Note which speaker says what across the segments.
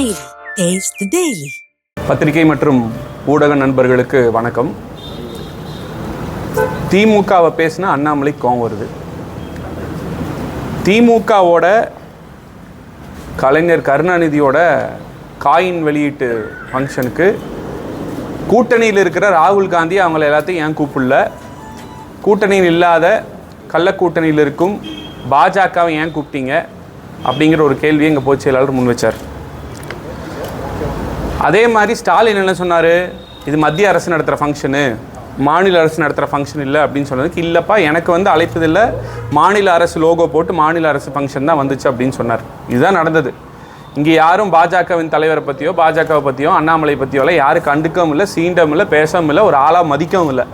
Speaker 1: Daily taste daily
Speaker 2: பத்திரிகை மற்றும் ஊடக நண்பர்களுக்கு வணக்கம். திமுகவை பேசினா அண்ணாமலை கோவம் வருது. திமுகவோட கலைஞர் கருணாநிதியோட காயின் வெளியீட்டு ஃபங்க்ஷனுக்கு கூட்டணியில் இருக்கிற ராகுல் காந்தி அவங்கள எல்லாத்தையும் ஏன் கூப்பிடல? கூட்டணியில் இல்லாத கள்ள கூட்டணியில் இருக்கும் பாஜகவை ஏன் கூப்பிட்டீங்க? அப்படிங்கிற ஒரு கேள்வியை எங்கள் பொதுச் செயலாளர் முன் வச்சார். அதே மாதிரி ஸ்டாலின் என்ன சொன்னார்? இது மத்திய அரசு நடத்துகிற ஃபங்க்ஷனு மாநில அரசு நடத்துகிற ஃபங்க்ஷன் இல்லை அப்படின்னு சொன்னதுக்கு இல்லைப்பா எனக்கு வந்து அழைப்பதில்லை மாநில அரசு லோகோ போட்டு மாநில அரசு ஃபங்க்ஷன் தான் வந்துச்சு அப்படின்னு சொன்னார். இதுதான் நடந்தது. இங்கே யாரும் பாஜகவின் தலைவரை பற்றியோ பாஜகவை பற்றியோ அண்ணாமலை பற்றியோலாம் யாரும் கண்டுக்கவும் இல்லை சீண்டவும் இல்லை பேசவும் இல்லை ஒரு ஆளாக மதிக்கவும் இல்லை.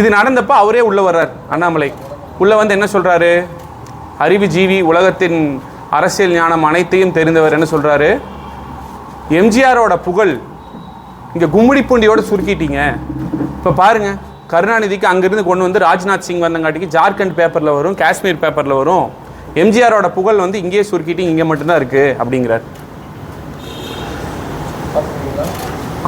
Speaker 2: இது நடந்தப்போ அவரே உள்ளே வர்றார் அண்ணாமலை. உள்ளே வந்து என்ன சொல்கிறாரு அறிவுஜீவி உலகத்தின் அரசியல் ஞானம் அனைத்தையும் தெரிந்தவர் என்ன சொல்கிறாரு எம்ஜிஆரோட புகழ். இங்கே கும்மிடி பூண்டியோட சுருக்கிட்டீங்க. இப்போ பாருங்க கருணாநிதிக்கு அங்கேருந்து கொண்டு வந்து ராஜ்நாத் சிங் வந்தங்காட்டிக்கு ஜார்க்கண்ட் பேப்பரில் வரும் காஷ்மீர் பேப்பரில் வரும். எம்ஜிஆரோட புகழ் வந்து இங்கேயே சுருக்கிட்டு இங்கே மட்டும்தான் இருக்குது அப்படிங்கிறார்.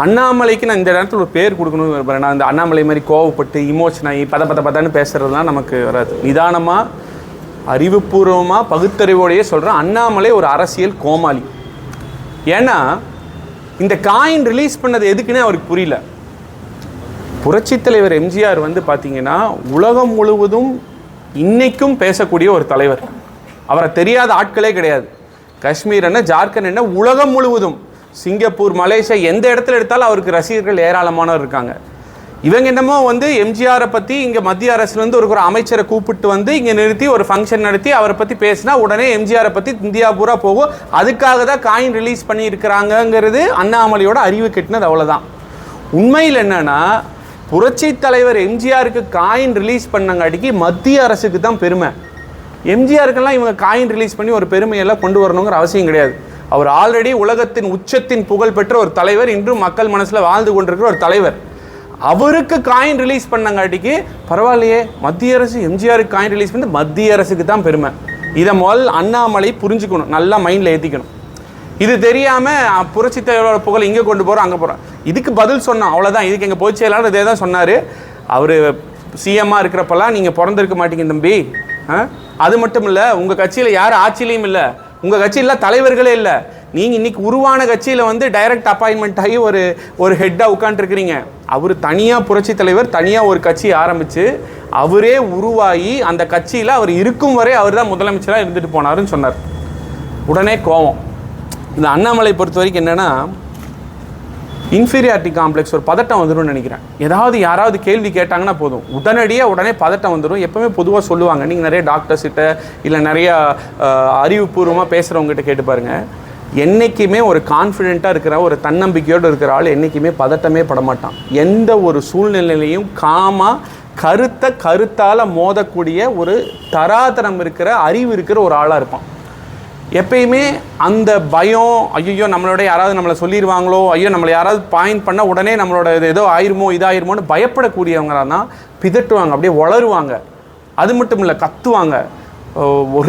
Speaker 2: அண்ணாமலைக்கு நான் இந்த நேரத்தில் ஒரு பேர் கொடுக்கணும்னு விரும்புகிறேன் நான் இந்த அண்ணாமலை மாதிரி கோவப்பட்டு இமோஷன் ஆகி பத பத பதான்னு பேசுகிறதுலாம் நமக்கு வராது. நிதானமாக அறிவுபூர்வமாக பகுத்தறிவோடையே சொல்கிறேன் அண்ணாமலை ஒரு அரசியல் கோமாளி. ஏன்னா இந்த காயின் ரிலீஸ் பண்ணது எதுக்குன்னே அவருக்கு புரியல. புரட்சித் தலைவர் எம்ஜிஆர் வந்து பார்த்தீங்கன்னா உலகம் முழுவதும் இன்னைக்கும் பேசக்கூடிய ஒரு தலைவர். அவரை தெரியாத ஆட்களே கிடையாது. காஷ்மீர் என்ன ஜார்க்கண்ட் என்ன உலகம் முழுவதும். சிங்கப்பூர் மலேசியா எந்த இடத்துல எடுத்தாலும் அவருக்கு ரசிகர்கள் ஏராளமானவர் இருக்காங்க. இவங்க என்னமோ வந்து எம்ஜிஆரை பற்றி இங்கே மத்திய அரசுலேருந்து ஒரு ஒரு அமைச்சரை கூப்பிட்டு வந்து இங்கே நிறுத்தி ஒரு ஃபங்க்ஷன் நடத்தி அவரை பற்றி பேசினா உடனே எம்ஜிஆரை பற்றி இந்தியா பூரா போகும். அதுக்காக தான் காயின் ரிலீஸ் பண்ணியிருக்கிறாங்கங்கிறது அண்ணாமலையோட அறிவு கெட்டினது அவ்வளோதான் உண்மையில் என்னென்னா புரட்சி தலைவர் எம்ஜிஆருக்கு காயின் ரிலீஸ் பண்ணங்காட்டிக்கு மத்திய அரசுக்கு தான் பெருமை. எம்ஜிஆருக்கெல்லாம் இவங்க காயின் ரிலீஸ் பண்ணி ஒரு பெருமையெல்லாம் கொண்டு வரணுங்கிற அவசியம் கிடையாது. அவர் ஆல்ரெடி உலகத்தின் உச்சத்தின் புகழ் பெற்ற ஒரு தலைவர் இன்றும் மக்கள் மனசில் வாழ்ந்து கொண்டிருக்கிற ஒரு தலைவர். அவருக்கு காயின் ரிலீஸ் பண்ணங்காட்டிக்கு பரவாயில்லையே மத்திய அரசு எம்ஜிஆருக்கு காயின் ரிலீஸ் பண்ணி மத்திய அரசுக்கு தான் பெருமை. இதை முதல் அண்ணாமலை புரிஞ்சுக்கணும் நல்லா மைண்டில் ஏற்றிக்கணும் இது தெரியாமல் புரட்சி தலைவரோட புகழ் இங்கே கொண்டு போகிறோம் அங்கே போகிறோம் இதுக்கு பதில் சொன்னோம் அவ்வளோதான் இதுக்கு எங்கள் பொதுச் செயலாளர் இதே தான் சொன்னார். அவர் சிஎம்மாக இருக்கிறப்பெல்லாம் நீங்கள் பிறந்திருக்க மாட்டீங்க தம்பி. ஆ? அது மட்டும் இல்லை உங்கள் கட்சியில் யார் ஆட்சியிலையும் இல்லை உங்கள் கட்சியில் தலைவர்களே இல்லை. நீங்கள் இன்னைக்கு உருவான கட்சியில் வந்து டைரக்ட் அப்பாயின்மெண்ட் ஆகி ஒரு ஒரு ஹெட்டாக உட்காந்துருக்கிறீங்க அவர் தனியாக புரட்சி தலைவர் தனியாக ஒரு கட்சி ஆரம்பித்து அவரே உருவாகி அந்த கட்சியில் அவர் இருக்கும் வரை அவர் தான் முதலமைச்சராக இருந்துட்டு போனாருன்னு சொன்னார். உடனே கோவம். இந்த அண்ணாமலை பொறுத்த வரைக்கும் என்னென்னா இன்ஃபீரியாரிட்டி காம்ப்ளெக்ஸ் ஒரு பதட்டம் வந்துடும் நினைக்கிறேன். ஏதாவது யாராவது கேள்வி கேட்டாங்கன்னா போதும். உடனடியாக உடனே பதட்டம் வந்துடும் எப்போவுமே பொதுவாக சொல்லுவாங்க. நீங்கள் நிறைய டாக்டர்ஸ்கிட்ட இல்லை நிறையா அறிவுபூர்வமாக பேசுகிறவங்ககிட்ட கேட்டு பாருங்கள் என்றைக்குமே ஒரு கான்ஃபிடெண்ட்டாக இருக்கிற ஒரு தன்னம்பிக்கையோடு இருக்கிற ஆள் என்றைக்குமே பதட்டமே படமாட்டான் எந்த ஒரு சூழ்நிலையிலையும் காமாக கருத்தை கருத்தால் மோதக்கூடிய ஒரு தராதரம் இருக்கிற அறிவு இருக்கிற ஒரு ஆளாக இருப்பான். எப்பயுமே அந்த பயம் ஐயோ நம்மளோட யாராவது நம்மளை சொல்லிடுவாங்களோ ஐயோ நம்மளை யாராவது பாயிண்ட் பண்ணால் உடனே நம்மளோட இது ஏதோ ஆயிருமோ இதாயிருமோன்னு பயப்படக்கூடியவங்க தான் பிதட்டுவாங்க அப்படியே வளருவாங்க. அது மட்டும் இல்லை கத்துவாங்க.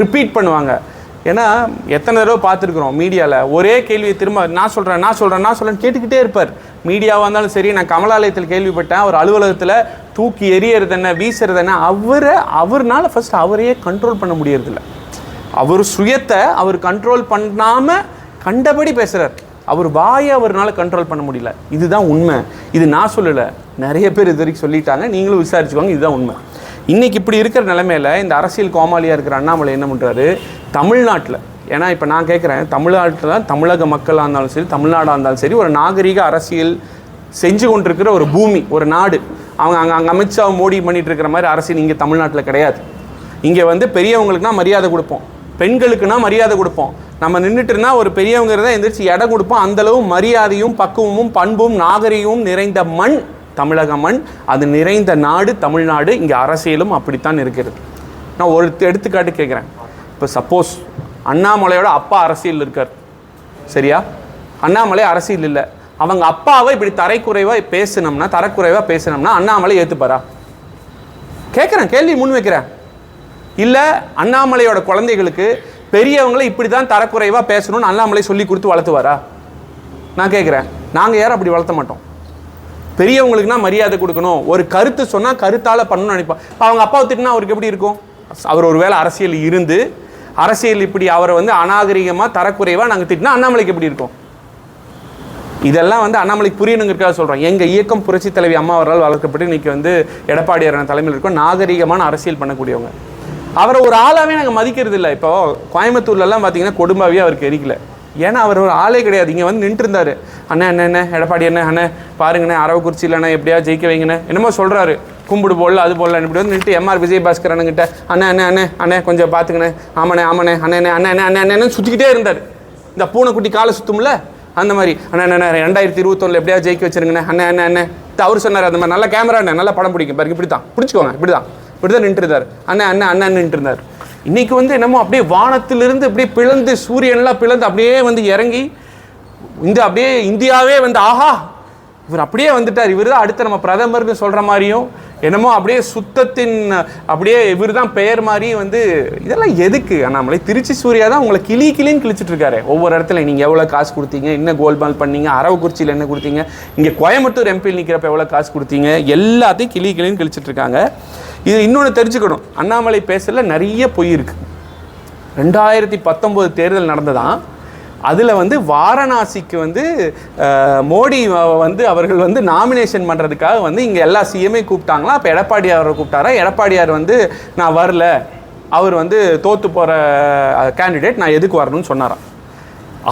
Speaker 2: ரிப்பீட் பண்ணுவாங்க. ஏன்னா எத்தனை தடவை பார்த்துருக்குறோம் மீடியாவில் ஒரே கேள்வியை திரும்ப நான் சொல்கிறேன் நான் சொல்கிறேன் நான் சொல்கிறேன் கேட்டுக்கிட்டே இருப்பார். மீடியாவாக இருந்தாலும் சரி நான் கமலாலயத்தில் கேள்விப்பட்டேன் அவர் அலுவலகத்தில் தூக்கி எறியறது என்ன வீசுறது என்ன அவரை அவர்னால ஃபஸ்ட் அவரையே கண்ட்ரோல் பண்ண முடியறதில்ல. அவர் சுயத்தை அவர் கண்ட்ரோல் பண்ணாமல் கண்டபடி பேசுகிறார் அவர் வாயை அவர்னால் கண்ட்ரோல் பண்ண முடியல. இதுதான் உண்மை. இது நான் சொல்லலை. நிறைய பேர் இது வரைக்கும் சொல்லிட்டாங்க. நீங்களும் விசாரிச்சுக்கோங்க. இதுதான் உண்மை. இன்றைக்கி இப்படி இருக்கிற நிலமையில் இந்த அரசியல் கோமாளியாக இருக்கிற அண்ணாமலை என்ன பண்ணுறாரு தமிழ்நாட்டில். ஏன்னா இப்போ நான் கேட்குறேன் தமிழ்நாட்டில் தான் தமிழக மக்களாக இருந்தாலும் சரி தமிழ்நாடாக இருந்தாலும் சரி ஒரு நாகரிக அரசியல் செஞ்சு கொண்டிருக்கிற ஒரு பூமி ஒரு நாடு. அவங்க அங்கே அங்கே அமித்ஷா மோடி பண்ணிட்டு இருக்கிற மாதிரி அரசியல் இங்கே தமிழ்நாட்டில் கிடையாது. இங்கே வந்து பெரியவங்களுக்குனா மரியாதை கொடுப்போம். பெண்களுக்குனா மரியாதை கொடுப்போம். நம்ம நின்றுட்டுனா ஒரு பெரியவங்க தான் எந்திரிச்சு இடம் கொடுப்போம். அந்தளவு மரியாதையும் பக்குவமும் பண்பும் நாகரிகமும் நிறைந்த மண் தமிழக மண் அது நிறைந்த நாடு தமிழ்நாடு இங்கே அரசியலும் அப்படித்தான் இருக்கிறது. நான் ஒரு எடுத்துக்காட்டு கேட்குறேன் இப்போ சப்போஸ் அண்ணாமலையோட அப்பா அரசியல் இருக்கார். சரியா? அண்ணாமலை அரசியல் இல்லை. அவங்க அப்பாவை இப்படி தரைக்குறைவாக பேசினோம்னா தரக்குறைவாக பேசினோம்னா அண்ணாமலை ஏற்றுப்பாரா கேட்குறேன் கேள்வி முன் வைக்கிறேன். இல்லை அண்ணாமலையோட குழந்தைகளுக்கு பெரியவங்களை இப்படி தான் தரக்குறைவாக பேசணும்னு அண்ணாமலை சொல்லி கொடுத்து வளர்த்துவாரா? நான் கேட்குறேன் நாங்கள் யாரும் அப்படி வளர்த்த மாட்டோம். பெரியவங்களுக்குனா மரியாதை கொடுக்கணும். ஒரு கருத்து சொன்னால் கருத்தால் பண்ணணும்னு நினைப்பான் அவங்க அப்பாவை திட்டினா அவருக்கு எப்படி இருக்கும்? அவர் ஒரு வேளை அரசியல் இருந்து அரசியல் இப்படி அவரை வந்து அநாகரிகமாக தரக்குறைவாக நாங்கள் திட்டினா அண்ணாமலைக்கு எப்படி இருக்கும்? இதெல்லாம் வந்து அண்ணாமலைக்கு புரியணுங்கிறக்காக சொல்கிறோம் எங்கள் இயக்கம் புரட்சி தலைவி அம்மா அவரால் வளர்க்கப்பட்டு இன்னைக்கு வந்து எடப்பாடியாரான தலைமையில் இருக்கோம் நாகரிகமான அரசியல் பண்ணக்கூடியவங்க. அவரை ஒரு ஆளாகவே நாங்கள் மதிக்கிறது இல்லை இப்போ கோயம்புத்தூர்லலாம் பார்த்தீங்கன்னா கொடும்பாவே அவருக்கு எரிக்கலை. ஏன்னா அவர் ஒரு ஆளே கிடையாது இங்கே வந்து நின்று அண்ணன் அண்ணன் என்ன எடப்பாடி அண்ணன் அண்ணே பாருங்கண்ணே அரவக்குறிச்சி இல்லைண்ணே எப்படியா ஜெயிக்க வைங்கண்ணே என்னமோ சொல்கிறாரு கும்பிடு போடல அது போடல இப்படி வந்து நின்று எம்ஆர் விஜயபாஸ்கர் அண்ணங்கிட்ட அண்ணே அண்ணே அண்ணே அண்ணே கொஞ்சம் பார்த்துக்கண்ணே ஆமாண்ணே ஆமாண்ணே அண்ணே அண்ணே அண்ணே அண்ணே அண்ணே சுற்றிக்கிட்டே இருந்தார் இந்த பூனைக்குட்டி காலை சுத்தும்ல அந்த மாதிரி அண்ணா அண்ணா ரெண்டாயிரத்தி இருபத்தொன்னில் எப்படியா ஜெயிக்க வச்சிருங்கண்ணே அண்ணே அண்ணே அண்ணே அவர் சொன்னார் அந்த மாதிரி நல்ல கேமரா அண்ணே நல்ல படம் பிடிக்கும் பாருங்க இப்படி தான் பிடிச்சிக்கோங்க இப்படி தான் இப்படி தான் நின்றுருந்தார் அண்ணே அண்ணே அண்ணன் நின்று இருந்தார் இன்னைக்கு வந்து என்னமோ அப்படியே வானத்திலிருந்து அப்படியே பிளந்து சூரியன்லாம் பிளந்து அப்படியே வந்து இறங்கி இந்த அப்படியே இந்தியாவே வந்து ஆஹா இவர் அப்படியே வந்துட்டார். இவர் தான் அடுத்த நம்ம பிரதமர்னு சொல்கிற மாதிரியும் என்னமோ அப்படியே சுத்தத்தின் அப்படியே இவர் தான் பெயர் மாதிரி வந்து இதெல்லாம் எதுக்கு? அண்ணாமலை திருச்சி சூர்யா தான் உங்களை கிளி கிளின்னு கிழிச்சிட்டு இருக்காரு. ஒவ்வொரு இடத்துல நீங்கள் எவ்வளோ காசு கொடுத்தீங்க என்ன கோல்மால் பண்ணீங்க அரவக்குறிச்சியில் என்ன கொடுத்தீங்க இங்கே கோயம்புத்தூர் எம்பியில் நிற்கிறப்ப எவ்வளோ காசு கொடுத்தீங்க எல்லாத்தையும் கிளி கிளின்னு கிழிச்சிட்டு இருக்காங்க. இது இன்னொன்று தெரிஞ்சுக்கணும். அண்ணாமலை பேசல நிறைய பொய் இருக்குது ரெண்டாயிரத்தி பத்தொம்போது தேர்தல் நடந்ததான். அதில் வந்து வாரணாசிக்கு வந்து மோடி வந்து அவர்கள் வந்து நாமினேஷன் பண்ணுறதுக்காக வந்து இங்கே எல்லா சிஎம்ஐ கூப்பிட்டாங்களா? அப்போ எடப்பாடி அவரை கூப்பிட்டாரா? எடப்பாடியார் வந்து நான் வரல. அவர் வந்து தோற்று போகிற கேண்டிடேட் நான் எதுக்கு வரணும்னு சொன்னாராம்.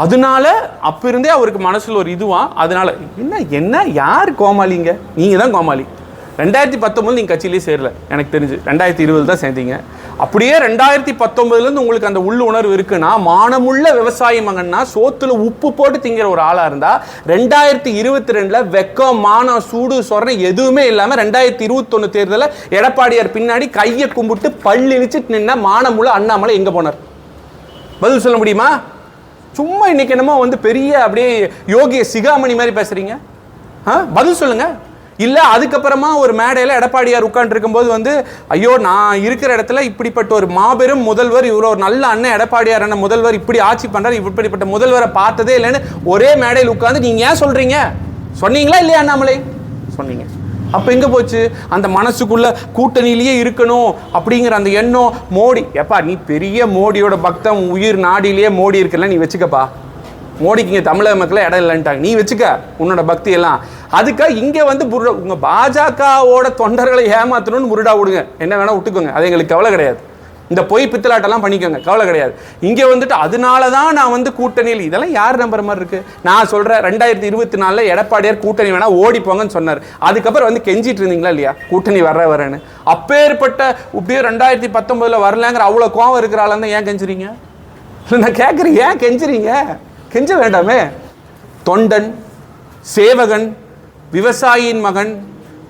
Speaker 2: அதனால அப்போ இருந்தே அவருக்கு மனசில் ஒரு இதுவாக அதனால என்ன என்ன? யார் கோமாளிங்க? நீங்கள் தான் கோமாளி. ரெண்டாயிரத்தி பத்தொம்பது நீங்கள் கட்சியிலே சேரல. எனக்கு தெரிஞ்சு. ரெண்டாயிரத்தி இருபது தான் சேர்ந்தீங்க. அப்படியே ரெண்டாயிரத்தி பத்தொம்பதுலேருந்து உங்களுக்கு அந்த உள்ளுணர்வு இருக்குன்னா மானமுள்ள விவசாயி மகன்னா சோத்துல உப்பு போட்டு திங்கிற ஒரு ஆளாக இருந்தால் ரெண்டாயிரத்தி இருபத்தி ரெண்டில் வெக்கம் மானம் சூடு சொரணை எதுவுமே இல்லாமல் ரெண்டாயிரத்தி இருபத்தொன்னு தேர்தலில் எடப்பாடியார் பின்னாடி கையை கும்பிட்டு பள்ளி நின்ன மானமுள்ள அண்ணாமலை எங்கே போனார்? பதில் சொல்ல முடியுமா? சும்மா இன்னைக்கு என்னமோ வந்து பெரிய அப்படியே யோகிய சிகாமணி மாதிரி பேசுறீங்க. ஆ? பதில் சொல்லுங்க. இல்லை அதுக்கப்புறமா ஒரு மேடையில் எடப்பாடியார் உட்காந்துருக்கும்போது வந்து ஐயோ நான் இருக்கிற இடத்துல இப்படிப்பட்ட ஒரு மாபெரும் முதல்வர் இவ்வளோ ஒரு நல்ல அண்ணன் எடப்பாடியார் அண்ணன் முதல்வர் இப்படி ஆட்சி பண்ணுறார் இப்படிப்பட்ட முதல்வரை பார்த்ததே இல்லைன்னு ஒரே மேடையில் உட்காந்து நீங்கள் ஏன் சொல்கிறீங்க சொன்னீங்களா இல்லையா அண்ணாமலை? சொன்னீங்க. அப்போ எங்கே போச்சு? அந்த மனசுக்குள்ள கூட்டணியிலேயே இருக்கணும் அப்படிங்கிற அந்த எண்ணம் மோடி எப்பா நீ பெரிய மோடியோட பக்தம் உயிர் நாடியிலேயே மோடி இருக்குல்ல நீ வச்சுக்கப்பா. மோடிக்கு இங்கே தமிழக மக்களை இடம் இல்லைன்ட்டாங்க நீ வச்சுக்க உன்னோட பக்தி எல்லாம் அதுக்காக இங்கே வந்து புருடா உங்கள் பாஜகவோட தொண்டர்களை ஏமாத்தணும்னு புருடா விடுங்க. என்ன வேணால் விட்டுக்கோங்க. அது எங்களுக்கு கவலை கிடையாது. இந்த பொய் பித்தலாட்டெல்லாம் பண்ணிக்கோங்க. கவலை கிடையாது. இங்கே வந்துட்டு அதனால தான் நான் வந்து கூட்டணியில் இதெல்லாம் யார் நம்புற மாதிரி இருக்கு? நான் சொல்கிறேன் ரெண்டாயிரத்தி இருபத்தி நாலில் எடப்பாடியார் கூட்டணி வேணா ஓடி போங்கன்னு சொன்னார். அதுக்கப்புறம் வந்து கெஞ்சிட்டு இருந்தீங்களா இல்லையா? கூட்டணி வர வரேன்னு. அப்பேற்பட்ட இப்படியே ரெண்டாயிரத்தி பத்தொம்பதில் வரலங்கிற அவ்வளோ கோவம் இருக்கிற ஆளா ஏன் கெஞ்சுறீங்க? நான் கேட்குறேன் ஏன் கெஞ்சுறீங்க? கெஞ்ச வேண்டாமே. தொண்டன் சேவகன் விவசாயியின் மகன்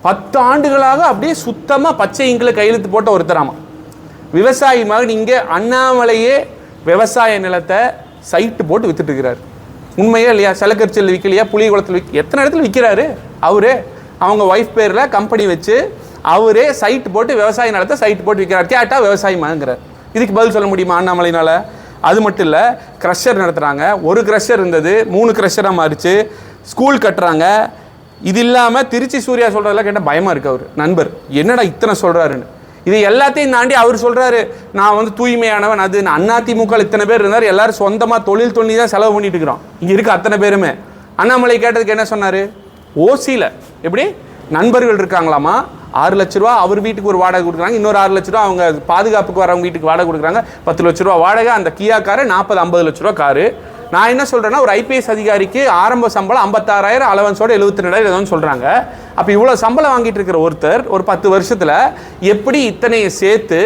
Speaker 2: பத்து ஆண்டுகளாக அப்படியே சுத்தமாக பச்சை இங்கில் கையெழுத்து போட்ட ஒருத்தராமா விவசாயி மகன் இங்கே அண்ணாமலையே விவசாய நிலத்தை சைட்டு போட்டு வித்துட்டுருக்கிறார் உண்மையா இல்லையா? செலக்கரிச்சல் விற்கலையா புளியகுளத்தில் விற்க எத்தனை இடத்துல விற்கிறாரு அவரே. அவங்க ஒய்ஃப் பேரில் கம்பெனி வச்சு அவரே சைட் போட்டு விவசாய நிலத்தை சைட் போட்டு விற்கிறார் கேட்டால் விவசாயி மகங்கிறார் இதுக்கு பதில் சொல்ல முடியுமா அண்ணாமலைனால அது மட்டும் இல்லை க்ரஷர் நடத்துகிறாங்க ஒரு க்ரஷர் இருந்தது மூணு க்ரஷராக மாறிச்சு. ஸ்கூல் கட்டுறாங்க. இது இல்லாமல் திருச்சி சூர்யா சொல்கிறதெல்லாம் கேட்டால் பயமாக இருக்கு அவர் நண்பர். என்னடா இத்தனை சொல்கிறாருன்னு இது எல்லாத்தையும் தாண்டி அவர் சொல்கிறாரு நான் வந்து தூய்மையானவன் அது அதிமுக இத்தனை பேர் இருந்தார் எல்லாரும் சொந்தமாக தொழில் தொண்ணி தான் செலவு பண்ணிட்டு இருக்கிறோம். இங்கே இருக்க அத்தனை பேருமே. அண்ணாமலை கேட்டதுக்கு என்ன சொன்னார்? ஓசியில் எப்படி? நண்பர்கள் இருக்காங்களாமா? ஆறு லட்ச ரூபா அவர் வீட்டுக்கு ஒரு வாடகை கொடுக்குறாங்க. இன்னொரு ஆறு லட்ச ரூபா அவங்க பாதுகாப்புக்கு வரவங்க வீட்டுக்கு வாடகை கொடுக்குறாங்க. பத்து லட்ச ரூபா வாடகை அந்த கியா காரு நாற்பது ஐம்பது லட்ச ரூபா காரு நான் என்ன சொல்கிறேன்னா ஒரு ஐபிஎஸ் அதிகாரிக்கு ஆரம்ப சம்பளம் ஐம்பத்தாறாயிரம் அலவன்ஸோட எழுபத்தி ரெண்டாயிரம் ஏதோன்னு சொல்கிறாங்க அப்போ இவ்வளோ சம்பளம் வாங்கிட்டு இருக்கிற ஒருத்தர் ஒரு பத்து வருஷத்தில் எப்படி இத்தனையை சேர்த்து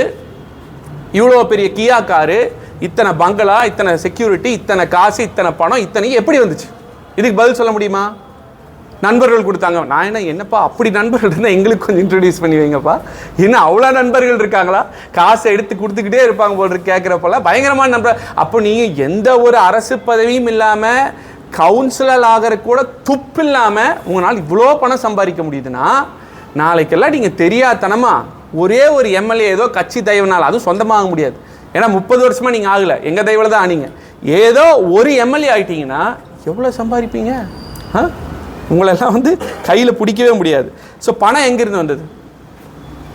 Speaker 2: இவ்வளோ பெரிய கியா காரு இத்தனை பங்களா இத்தனை செக்யூரிட்டி இத்தனை காசு இத்தனை பணம் இத்தனை எப்படி வந்துச்சு? இதுக்கு பதில் சொல்ல முடியுமா? நண்பர்கள் கொடுத்தாங்க. நான் என்ன என்னப்பா அப்படி நண்பர்கள் இருந்தால் எங்களுக்கு கொஞ்சம் இன்ட்ரடியூஸ் பண்ணி வைங்கப்பா. என்ன அவ்வளோ நண்பர்கள் இருக்காங்களா? காசை எடுத்து கொடுத்துக்கிட்டே இருப்பாங்க போல் கேட்குறப்பெல்லாம் பயங்கரமான நண்பர் அப்போ நீங்கள் எந்த ஒரு அரசு பதவியும் இல்லாமல் கவுன்சிலர் ஆகிற கூட துப்பு இல்லாமல் உங்களால் இவ்வளோ பணம் சம்பாதிக்க முடியுதுன்னா நாளைக்கெல்லாம் நீங்கள் தெரியாதனமா ஒரே ஒரு எம்எல்ஏ ஏதோ கட்சி தயவுனால் அதுவும் சொந்தமாக முடியாது. ஏன்னா முப்பது வருஷமாக நீங்கள் ஆகலை. எங்கள் தயவில் தான் ஆனீங்க. ஏதோ ஒரு எம்எல்ஏ ஆகிட்டீங்கன்னா எவ்வளோ சம்பாதிப்பீங்க? ஆ? உங்களெல்லாம் வந்து கையில் பிடிக்கவே முடியாது. ஸோ பணம் எங்கேருந்து வந்தது?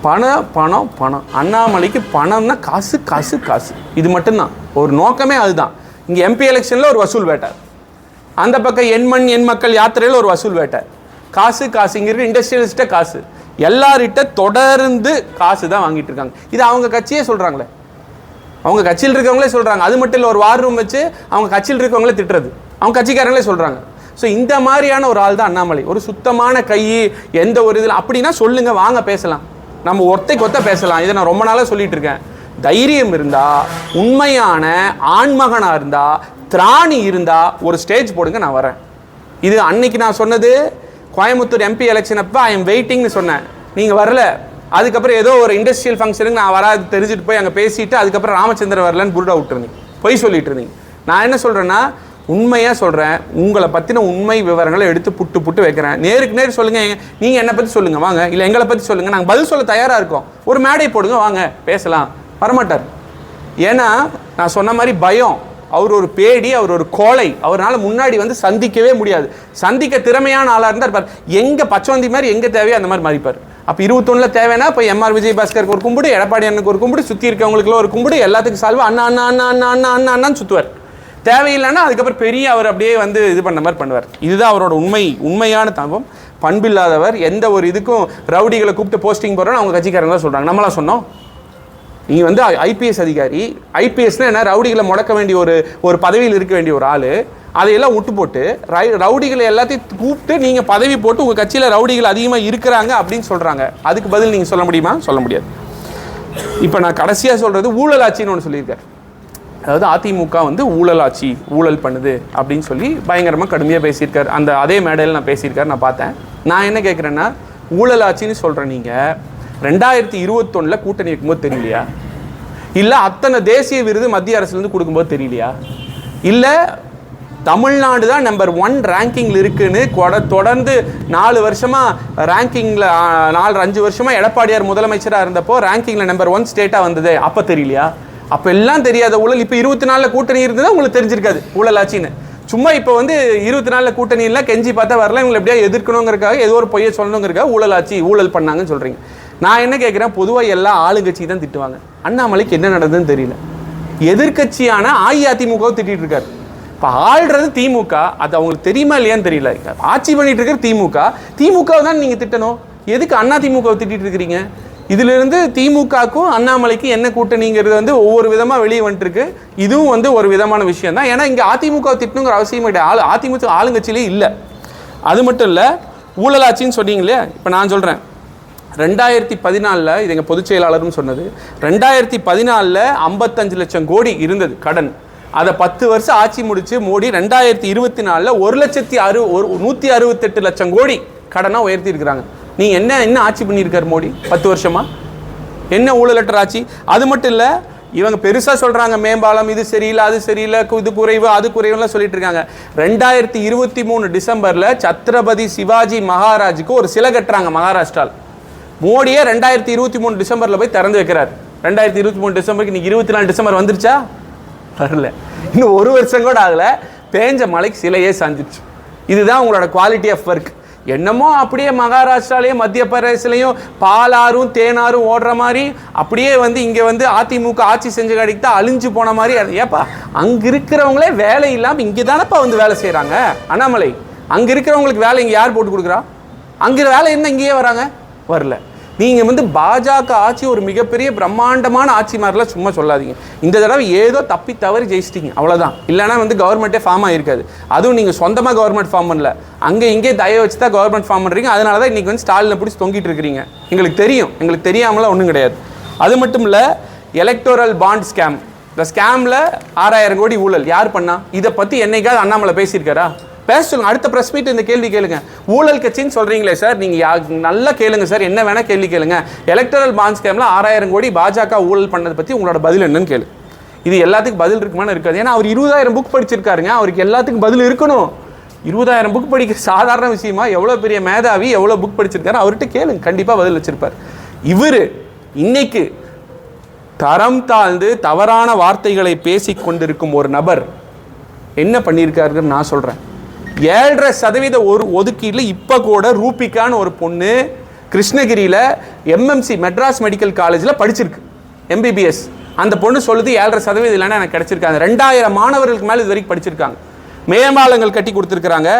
Speaker 2: பணம் பணம் பணம். அண்ணாமலைக்கு பணம்னா காசு காசு காசு. இது மட்டும்தான். ஒரு நோக்கமே அதுதான். இங்கே எம்பி எலெக்ஷனில் ஒரு வசூல் வேட்டை. அந்த பக்கம் எண் மண் எண் மக்கள் யாத்திரையில் ஒரு வசூல் வேட்டை. காசு காசு. இங்கே இருக்க இண்டஸ்ட்ரியலிஸ்ட்டை காசு. எல்லார்கிட்ட தொடர்ந்து காசு தான் வாங்கிட்டு இருக்காங்க. இது அவங்க கட்சியே சொல்கிறாங்களே அவங்க கட்சியில் இருக்கவங்களே சொல்கிறாங்க அது மட்டும் இல்லை ஒரு வார் ரூம் வச்சு அவங்க கட்சியில் இருக்கவங்களே திட்டுறது. அவங்க கட்சிக்காரங்களே சொல்கிறாங்க ஸோ இந்த மாதிரியான ஒரு ஆள் தான் அண்ணாமலை. ஒரு சுத்தமான கை எந்த ஒரு இதில் அப்படின்னா சொல்லுங்க வாங்க பேசலாம். நம்ம ஒத்தை கொத்த பேசலாம். இதை நான் ரொம்ப நாளாக சொல்லிட்டு இருக்கேன். தைரியம் இருந்தா உண்மையான ஆண்மகனாக இருந்தா திராணி இருந்தா ஒரு ஸ்டேஜ் போடுங்க நான் வரேன். இது அன்னைக்கு நான் சொன்னது கோயம்புத்தூர் எம்பி எலெக்ஷன் அப்போ ஐ எம் வெயிட்டிங்னு சொன்னேன். நீங்கள் வரல. அதுக்கப்புறம் ஏதோ ஒரு இண்டஸ்ட்ரியல் ஃபங்க்ஷனுக்கு நான் வராது தெரிஞ்சுட்டு போய் அங்கே பேசிட்டு அதுக்கப்புறம் ராமச்சந்திரன் வரலன்னு புருடா விட்டுருந்தீங்க பொய் சொல்லிட்டு இருந்தீங்க. நான் என்ன சொல்கிறேன்னா உண்மையாக சொல்கிறேன் உங்களை பற்றின உண்மை விவரங்களை எடுத்து புட்டு புட்டு வைக்கிறேன். நேருக்கு நேர் சொல்லுங்கள் நீங்கள் என்னை பற்றி சொல்லுங்கள் வாங்க. இல்லை எங்களை பற்றி சொல்லுங்கள் நாங்கள் பதில் சொல்ல தயாராக இருக்கோம். ஒரு மேடை போடுங்க வாங்க பேசலாம். வரமாட்டார். ஏன்னா நான் சொன்ன மாதிரி பயம் அவர் ஒரு பேடி அவர் ஒரு கோலை அவரால் முன்னாடி வந்து சந்திக்கவே முடியாது. சந்திக்க திறமையான ஆளாக இருந்தால் இருப்பார். எங்கே பச்சவந்தி மாதிரி எங்கே தேவையோ அந்த மாதிரி மாறிப்பார். அப்போ இருபத்தொன்னில் தேவைன்னா இப்போ எம்ஆர் விஜய் பாஸ்கருக்கு ஒரு கும்பிடு எடப்பாடி அண்ணனுக்கு ஒரு கும்பிடு சுற்றி இருக்கவங்களுக்குலாம் ஒரு கும்பிடு எல்லாத்துக்கும் சால்வா அண்ணா அண்ணா அண்ணா அண்ணா அண்ணா அண்ணா அண்ணான்னு சுற்றுவார் தேவையில்லைன்னா அதுக்கப்புறம் பெரிய அவர் அப்படியே வந்து இது பண்ண மாதிரி பண்ணுவார். இதுதான் அவரோட உண்மை உண்மையான தம்பம் பண்பில்லாதவர் எந்த ஒரு இதுக்கும் ரவுடிகளை கூப்பிட்டு போஸ்டிங் போடுறோன்னு அவங்க கட்சிக்காரங்க தான் சொல்கிறாங்க நம்மளாம் சொன்னோம். நீ வந்து ஐபிஎஸ் அதிகாரி. ஐபிஎஸ்னால் என்ன? ரவுடிகளை முடக்க வேண்டிய ஒரு ஒரு பதவியில் இருக்க வேண்டிய ஒரு ஆள். அதையெல்லாம் விட்டு போட்டு ரை ரவுடிகளை எல்லாத்தையும் கூப்பிட்டு நீங்கள் பதவி போட்டு உங்கள் கட்சியில் ரவுடிகள் அதிகமாக இருக்கிறாங்க அப்படின்னு சொல்கிறாங்க அதுக்கு பதில் நீங்கள் சொல்ல முடியுமா? சொல்ல முடியாது. இப்போ நான் கடைசியாக சொல்கிறது ஊழல் ஆட்சின்னு ஒன்று சொல்லியிருக்காரு. அதாவது அதிமுக வந்து ஊழல் ஆட்சி ஊழல் பண்ணுது அப்படின்னு சொல்லி பயங்கரமாக கடுமையாக பேசியிருக்காரு. அந்த அதே மேடையில் நான் பேசியிருக்காரு நான் பார்த்தேன். நான் என்ன கேட்குறேன்னா ஊழல் ஆட்சின்னு நீங்கள் ரெண்டாயிரத்தி இருபத்தொன்னில் கூட்டணி வைக்கும்போது தெரியலையா? இல்லை அத்தனை தேசிய விருது மத்திய அரசுலேருந்து கொடுக்கும்போது தெரியலையா? இல்லை தமிழ்நாடு தான் நம்பர் ஒன் ரேங்கிங்கில் இருக்குன்னு கொட தொடர்ந்து நாலு வருஷமாக ரேங்கிங்கில் நாலு அஞ்சு வருஷமாக எடப்பாடியார் முதலமைச்சராக இருந்தப்போ ரேங்கிங்கில் நம்பர் ஒன் ஸ்டேட்டாக வந்தது. அப்போ தெரியலையா? அப்போ எல்லாம் தெரியாத ஊழல். இப்போ இருபத்தி நாலில் கூட்டணி இருந்தது உங்களுக்கு தெரிஞ்சிருக்காது. ஊழல் ஆட்சின்னு சும்மா இப்போ வந்து இருபத்தி நாலில் கூட்டணி கெஞ்சி பார்த்தா வரல இவங்களை எப்படியா எதிர்க்கணுங்கிறக்காக ஏதோ ஒரு பொய்யை சொல்லணுங்கிறக்காக ஊழல் ஆட்சி ஊழல் பண்ணாங்கன்னு சொல்கிறீங்க நான் என்ன கேட்குறேன் பொதுவாக எல்லா ஆளுங்கட்சி தான் திட்டுவாங்க. அண்ணாமலைக்கு என்ன நடந்ததுன்னு தெரியல. எதிர்க்கட்சியான அஇஅதிமுகவை திட்டிகிட்டு இருக்காரு. இப்போ ஆள்றது திமுக. அது அவங்களுக்கு தெரியுமா இல்லையான்னு தெரியல. ஆட்சி பண்ணிட்டு இருக்கிற திமுக. திமுகவை தான் நீங்கள் திட்டணும். எதுக்கு அண்ணா திமுகவை திட்டிகிட்டு இருக்கிறீங்க? இதிலிருந்து திமுகக்கும் அண்ணாமலைக்கும் என்ன கூட்டணிங்கிறது வந்து ஒவ்வொரு விதமாக வெளியே வந்துட்டுருக்கு. இதுவும் வந்து ஒரு விதமான விஷயம் தான் ஏன்னா இங்கே அதிமுக திட்டணுங்கிற அவசியம் கிடையாது. ஆள் அதிமுக ஆளுங்கட்சியிலே இல்லை. அது மட்டும் இல்லை ஊழலாட்சின்னு சொன்னீங்களே இப்போ நான் சொல்கிறேன் ரெண்டாயிரத்தி பதினாலில் இது எங்கள் பொதுச் செயலாளரும் சொன்னது ரெண்டாயிரத்தி பதினாலில் ஐம்பத்தஞ்சு லட்சம் கோடி இருந்தது கடன். அதை பத்து வருஷம் ஆட்சி முடித்து மோடி ரெண்டாயிரத்தி இருபத்தி நாலில் ஒரு லட்சத்தி அறு ஒரு நூற்றி அறுபத்தெட்டு லட்சம் கோடி கடனாக உயர்த்தி நீ நீங்கள் என்ன என்ன ஆட்சி பண்ணியிருக்காரு மோடி? பத்து வருஷமா? என்ன ஊழலற்ற ஆட்சி? அது மட்டும் இல்லை இவங்க பெருசாக சொல்கிறாங்க மேம்பாலம் இது சரியில்லை அது சரியில்லை கு- இது குறைவு அது குறைவுலாம் சொல்லிட்டு இருக்காங்க. ரெண்டாயிரத்தி இருபத்தி மூணு டிசம்பரில் சத்ரபதி சிவாஜி மகாராஜுக்கு ஒரு சிலை கட்டுறாங்க மகாராஷ்டிரால். மோடியே ரெண்டாயிரத்தி இருபத்தி மூணு டிசம்பரில் போய் திறந்து வைக்கிறார். ரெண்டாயிரத்தி இருபத்தி மூணு டிசம்பருக்கு இன்னைக்கு இருபத்தி நாலு டிசம்பர் வந்துருச்சா? வரல. இன்னும் ஒரு வருஷம் கூட ஆகலை. பேஞ்ச மலைக்கு சிலையே சந்திச்சு இதுதான் உங்களோட குவாலிட்டி ஆஃப் ஒர்க் என்னமோ அப்படியே மகாராஷ்டிராலையும் மத்திய பிரதேசலையும் பாலாறும் தேனாரும் ஓடுற மாதிரி அப்படியே வந்து இங்கே வந்து அதிமுக ஆட்சி செஞ்ச கடைக்கு தான் அழிஞ்சு போன மாதிரி ஏப்பா அங்கே இருக்கிறவங்களே வேலை இல்லாமல் இங்கே தானப்பா வந்து வேலை செய்கிறாங்க அண்ணாமலை அங்கே இருக்கிறவங்களுக்கு வேலை இங்கே யார் போட்டு கொடுக்குறா? அங்கே வேலை என்ன இங்கேயே வராங்க? வரல. நீங்கள் வந்து பாஜக ஆட்சி ஒரு மிகப்பெரிய பிரம்மாண்டமான ஆட்சி மாதிரிலாம் சும்மா சொல்லாதீங்க. இந்த தடவை ஏதோ தப்பி தவறி ஜெயிச்சிட்டீங்க. அவ்வளோதான் இல்லைனா வந்து கவர்மெண்ட்டே ஃபார்ம் ஆகிருக்காது அதுவும் நீங்கள் சொந்தமாக கவர்மெண்ட் ஃபார்ம் பண்ணல. அங்கே இங்கே தய வச்சு தான் கவர்மெண்ட் ஃபார்ம் பண்ணுறீங்க அதனால தான் இன்றைக்கி வந்து ஸ்டாலினை பிடிச்சி தொங்கிட்டு இருக்கிறீங்க. எங்களுக்கு தெரியும். எங்களுக்கு தெரியாமலாம் ஒன்றும் கிடையாது. அது மட்டும் இல்லை எலக்டோரல் பாண்ட் ஸ்கேம் இந்த ஸ்கேமில் ஆறாயிரம் கோடி ஊழல். யார் பண்ணா? இதை பற்றி என்னைக்காவது அண்ணாமலை பேசியிருக்காரா? பேச சொல்லுங்க. அடுத்த ப்ரெஸ் மீட் இந்த கேள்வி கேளுங்க. ஊழல் கட்சின்னு சொல்றீங்களே சார் நீங்க யா- நல்லா கேளுங்க சார் என்ன வேணா கேள்வி கேளுங்க. எலக்ட்ரல் பாண்ட் கேம்ல ஆறாயிரம் கோடி பாஜக ஊழல் பண்ணதை பத்தி உங்களோட பதில் என்னன்னு கேளு. இது எல்லாத்துக்கும் பதில் இருக்குமான்னு இருக்காது. ஏன்னா அவர் இருபதாயிரம் புக் படிச்சிருக்காருங்க. அவருக்கு எல்லாத்துக்கும் பதில் இருக்கணும். இருபதாயிரம் புக் படிக்க சாதாரண விஷயமா எவ்வளோ பெரிய மேதாவி எவ்வளோ புக் படிச்சிருக்காரு அவர்கிட்ட கேளுங்க. கண்டிப்பாக பதில் வச்சிருப்பார். இவர் இன்னைக்கு தரம் தாழ்ந்து தவறான வார்த்தைகளை பேசி கொண்டிருக்கும் ஒரு நபர் என்ன பண்ணியிருக்காருன்னு நான் சொல்கிறேன் ஏழரை சதவீத ஒரு ஒதுக்கீட்டில் இப்போ கூட ரூபிகான்னு ஒரு பொண்ணு கிருஷ்ணகிரியில் எம்எம்சி மெட்ராஸ் மெடிக்கல் காலேஜில் படிச்சிருக்கு. எம்பிபிஎஸ் அந்த பொண்ணு சொல்லுது ஏழரை சதவீதம் இல்லைன்னா எனக்கு கிடச்சிருக்காங்க ரெண்டாயிரம் மாணவர்களுக்கு மேலே இது வரைக்கும் படிச்சிருக்காங்க. மேம்பாலங்கள் கட்டி கொடுத்துருக்குறாங்க.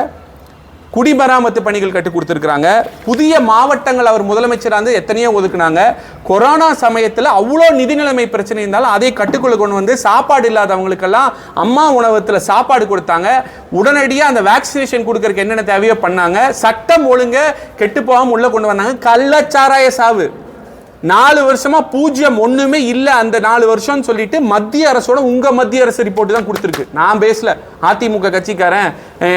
Speaker 2: குடிமராமத்து பணிகள் கட்டி கொடுத்துருக்குறாங்க. புதிய மாவட்டங்கள் அவர் முதலமைச்சராக இருந்து எத்தனையோ ஒதுக்குனாங்க. கொரோனா சமயத்தில் அவ்வளோ நிதி நிலைமை பிரச்சனை இருந்தாலும் அதை கட்டுக்குள்ள கொண்டு வந்து சாப்பாடு இல்லாதவங்களுக்கெல்லாம் அம்மா உணவகத்தில் சாப்பாடு கொடுத்தாங்க. உடனடியாக அந்த வேக்சினேஷன் கொடுக்கறதுக்கு என்னென்ன தேவையோ பண்ணாங்க. சட்டம் ஒழுங்க கெட்டு போகாமல் உள்ளே கொண்டு வந்தாங்க. கள்ளச்சாராய சாவு. நாலு வருஷமா பூஜ்ஜியம் ஒண்ணுமே இல்ல அந்த நாலு வருஷம்னு சொல்லிட்டு மத்திய அரசோட உங்க மத்திய அரசு ரிப்போர்ட் தான் கொடுத்துருக்கு. நான் பேசல. அதிமுக கட்சிக்காரன்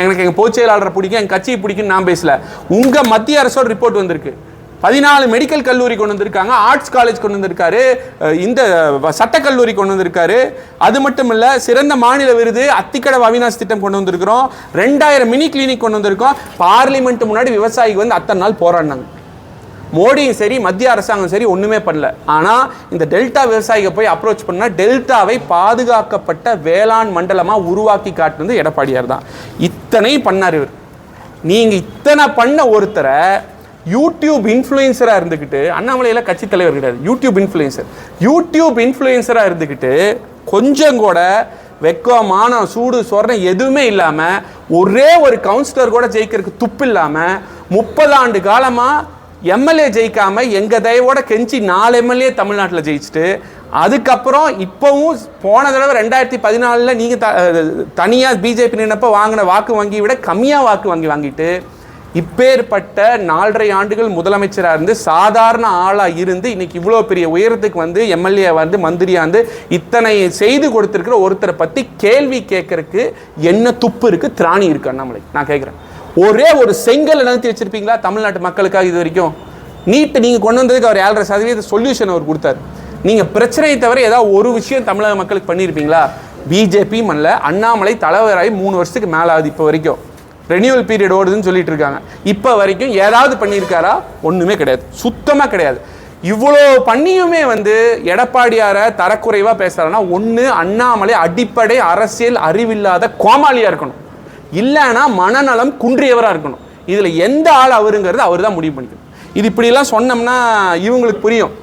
Speaker 2: எனக்கு எங்க பொதுச் செயலாளரை பிடிக்கும் எங்க கட்சியை பிடிக்கும் நான் பேசல. உங்க மத்திய அரசோட ரிப்போர்ட் வந்திருக்கு. பதினாலு மெடிக்கல் கல்லூரி கொண்டு வந்திருக்காங்க ஆர்ட்ஸ் காலேஜ் கொண்டு வந்திருக்காரு இந்த சட்டக்கல்லூரி கொண்டு வந்திருக்காரு. அது மட்டும் இல்ல சிறந்த மாநில விருது அத்திக்கடவு அவினாஸ் திட்டம் கொண்டு வந்திருக்கிறோம். ரெண்டாயிரம் மினி கிளினிக் கொண்டு வந்திருக்கோம். பார்லிமெண்ட் முன்னாடி விவசாயிக்கு வந்து அத்தனை நாள் போராடினாங்க. மோடியும் சரி மத்திய அரசாங்கம் சரி ஒன்றுமே பண்ணல. ஆனால் இந்த டெல்டா விவசாயிகள் போய் அப்ரோச் பண்ணால் டெல்டாவை பாதுகாக்கப்பட்ட வேளாண் மண்டலமாக உருவாக்கி காட்டுனது எடப்பாடியார் தான். இத்தனை பண்ணார் இவர். நீங்கள் இத்தனை பண்ண ஒருத்தரை யூடியூப் இன்ஃப்ளூயன்சராக இருந்துக்கிட்டு அண்ணாமலையில் கட்சி தலைவர் கிடையாது யூடியூப் இன்ஃப்ளூயன்சர். யூடியூப் இன்ஃப்ளூயன்சராக இருந்துக்கிட்டு கொஞ்சம் கூட வெக்கமான மானம் சூடு சொரணம் எதுவுமே இல்லாமல் ஒரே ஒரு கவுன்சிலர் கூட ஜெயிக்கிறதுக்கு துப்பு இல்லாமல் முப்பது ஆண்டு காலமாக எம்எல்ஏ ஜெயிக்காம எங்க தயவோட கெஞ்சி நாலு எம்எல்ஏ தமிழ்நாட்டில் ஜெயிச்சுட்டு அதுக்கப்புறம் இப்போவும் போன தடவை ரெண்டாயிரத்தி பதினாலில் நீங்கள் த தனியாக பிஜேபி நின்னப்ப வாங்கின வாக்கு வங்கி விட கம்மியாக வாக்கு வங்கி வாங்கிட்டு இப்பேற்பட்ட நாலரை ஆண்டுகள் முதலமைச்சராக இருந்து சாதாரண ஆளாக இருந்து இன்னைக்கு இவ்வளோ பெரிய உயரத்துக்கு வந்து எம்எல்ஏ வந்து மந்திரியாக வந்து இத்தனை செய்து கொடுத்துருக்கிற ஒருத்தரை பற்றி கேள்வி கேட்கறக்கு என்ன துப்பு இருக்குது திராணி இருக்கு அண்ணாமலை. நான் கேட்குறேன். ஒரே ஒரு செங்கல் நடத்தி வச்சிருப்பீங்களா? தமிழ்நாட்டு மக்களுக்காக இது வரைக்கும்? நீட்டு நீங்கள் கொண்டு வந்ததுக்கு அவர் ஏழரை சதவீத சொல்யூஷன் அவர் கொடுத்தாரு. நீங்கள் பிரச்சனையை தவிர ஏதாவது ஒரு விஷயம் தமிழக மக்களுக்கு பண்ணியிருப்பீங்களா? பிஜேபி மல்ல அண்ணாமலை தலைவராகி மூணு வருஷத்துக்கு மேலே ஆகுது இப்போ வரைக்கும். ரெனியூவல் பீரியட் ஓடுதுன்னு சொல்லிட்டு இருக்காங்க. இப்போ வரைக்கும் ஏதாவது பண்ணியிருக்காரா? ஒன்றுமே கிடையாது. சுத்தமாக கிடையாது. இவ்வளோ பண்ணியுமே வந்து எடப்பாடியாரை தரக்குறைவாக பேசுகிறாருன்னா ஒன்று அண்ணாமலை அடிப்படை அரசியல் அறிவில்லாத கோமாளியாக இருக்கணும். இல்லைன்னா மனநலம் குன்றியவராக இருக்கணும் இதில் எந்த ஆள் அவருங்கிறது அவர் தான் முடிவு பண்ணிக்கணும் இது இப்படிலாம் சொன்னோம்னா இவங்களுக்கு புரியும்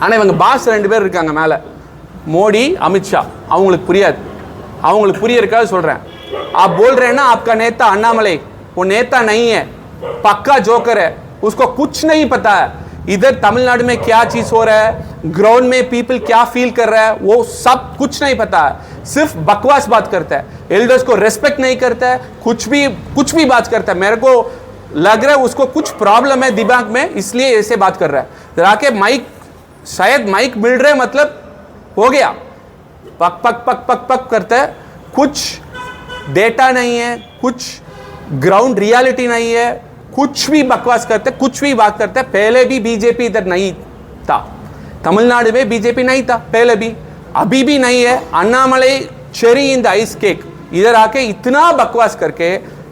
Speaker 2: ஆனால் இவங்க பாஸ் ரெண்டு பேர் இருக்காங்க மேலே மோடி அமித்ஷா அவங்களுக்கு புரியாது அவங்களுக்கு புரியறதுக்காக சொல்கிறேன் आप बोल रहे हैं ना आपका नेता अन्नामले वो नेता नहीं है पक्का जोकर है उसको कुछ नहीं पता है इधर तमिलनाडु में क्या चीज़ हो रहा है ग्राउंड में पीपल क्या फील कर रहा है, वो सब कुछ नहीं पता है। सिर्फ़ बकवास बात करता है। एल्डर्स को रेस्पेक्ट नहीं करता है, कुछ भी कुछ भी बात करता है। मेरे को लग रहा है उसको कुछ प्रॉब्लम है दिमाग में, इसलिए ऐसे बात कर रहा है। राके माइक शायद माइक मिल रहे मतलब हो गया। पक पक पक पक पक करता है। कुछ डेटा नहीं है, कुछ ग्राउंड रियलिटी नहीं है। कुछ भी बकवास करते, कुछ भी बात करते, पहले भी बीजेपी इधर नहीं था। तमिलनाडु में बीजेपी नहीं था, पहले भी। अभी भी नहीं है। Annamalai cherry in the ice cake इधर आके इतना बकवास करके